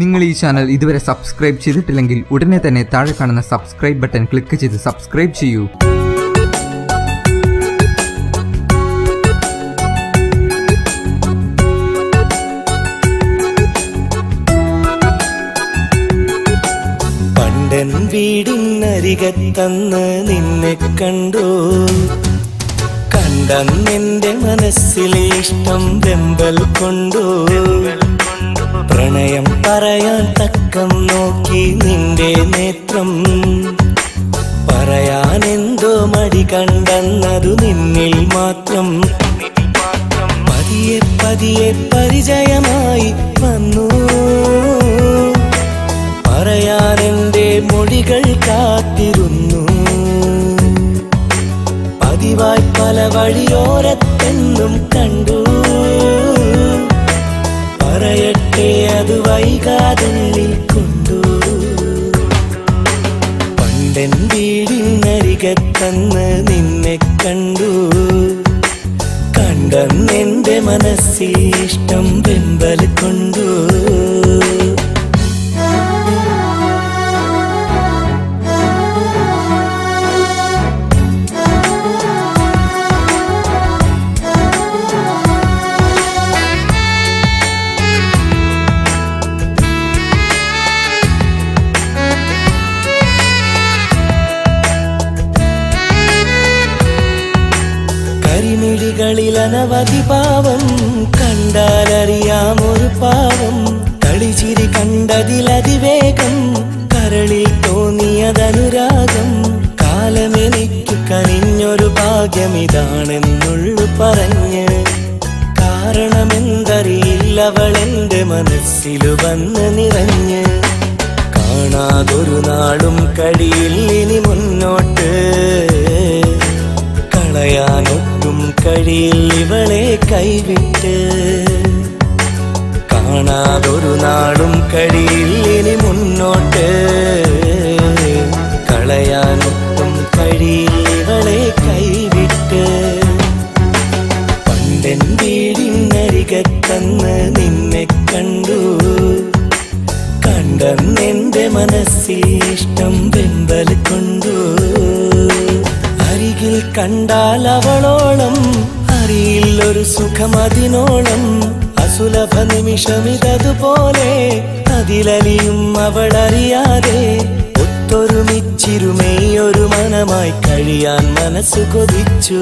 നിങ്ങൾ ഈ ചാനൽ ഇതുവരെ സബ്സ്ക്രൈബ് ചെയ്തിട്ടില്ലെങ്കിൽ ഉടനെ തന്നെ താഴെ കാണുന്ന സബ്സ്ക്രൈബ് ബട്ടൺ ക്ലിക്ക് ചെയ്ത് സബ്സ്ക്രൈബ് ചെയ്യൂ. പണ്ടൻ വീടിനരികത്തന്ന് നിന്നെ കണ്ടു. കണ്ടെന്റെ മനസ്സിലെ ഇഷ്ടം വെമ്പൽ കൊണ്ടു. പറയാൻ തക്കം നോക്കി നിന്റെ നേത്രം. പറയാൻ എന്തോ മടി കണ്ടെന്നതു നിന്നിൽ മാത്രം. പതിയെ പതിയെ പരിചയമായി വന്നു. പറയാൻ എന്റെ മൊഴികൾ കാത്തിരുന്നു. പതിവായി പല വഴിയോരത്തെന്നും കണ്ടു. വീടിനരികത്തന്ന് നിന്നെ കണ്ടു. കണ്ടെന്നെന്റെ മനസ്സിൽ ഇഷ്ടം വെമ്പൽ കൊണ്ടു. കരിമിഴികളിൽ അനവധി പാവം കണ്ടാലറിയാം ഒരു പാവം. കളിച്ചിരി കണ്ടതിലതിവേഗം കരളിൽ തോന്നിയതനുരാഗം. കാലമെനിക്ക് കനിഞ്ഞൊരു ഭാഗ്യമിതാണെന്നുള്ളു പറഞ്ഞ്. കാരണമെന്തറിയില്ലവൾ എന്റെ മനസ്സിലു വന്ന് നിറഞ്ഞ്. കാണാതൊരു നാളും കഴിയില്ല ഇനി മുന്നോട്ട്. കളയാനൊട്ടും കഴിയില്ല ഇവളെ കൈവിട്ട് കാണാതൊരു നാളും ഇനി മുന്നോട്ട്. കളയാനൊട്ടും കഴിയിൽ ഇവളെ കൈവിട്ട് പണ്ടൻ വീടിനരികത്തന്ന് നിന്നെ കണ്ടു. കണ്ടെന്നെന്റെ മനസ്സിൽ ഇഷ്ടം കണ്ടാൽ അവളോളം അറിയില്ലൊരു സുഖം അതിനോളം. അസുലഭ നിമിഷമിതതുപോലെ അതിലലിയും അവൾ അറിയാതെ ഒത്തൊരുമിച്ചിരുമേയൊരു മനമായി കഴിയാൻ മനസ്സ് കൊതിച്ചു.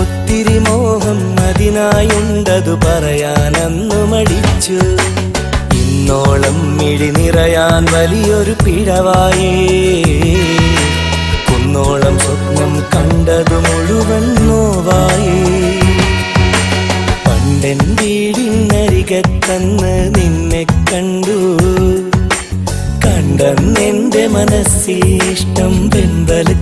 ഒത്തിരി മോഹം അതിനായുണ്ടതു പറയാൻ അന്നു മടിച്ചു. ഇന്നോളം മിഴി നിറയാൻ വലിയൊരു പിഴവായേ. കുന്നോളം സ്വപ്നം കണ്ടതു മുഴുവൻ നോവായി. പണ്ടൻ വീടിനരികത്തന്ന് നിന്നെ കണ്ടു. കണ്ടെന്നെന്റെ മനസ്സിൽ ഇഷ്ടം വെമ്പൽ